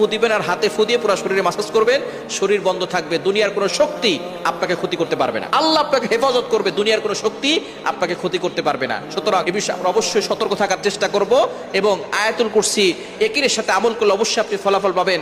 ফু দিবেন আর হাতে ফু দিয়ে পুরো শরীরে মাসাজ করবেন, শরীর বন্ধ থাকবে, দুনিয়ার কোনো শক্তি আপনাকে ক্ষতি করতে পারবে না। আল্লাহ আপনাকে হেফাজত করবে, দুনিয়ার কোনো শক্তি আপনাকে ক্ষতি করতে পারবে না। সুতরাং এ বিষয়ে আমরা অবশ্যই সতর্ক থাকার চেষ্টা করব এবং আয়াতুল কুরসি একিরের সাথে আমল করলে অবশ্যই আপনি ফলাফল পাবেন।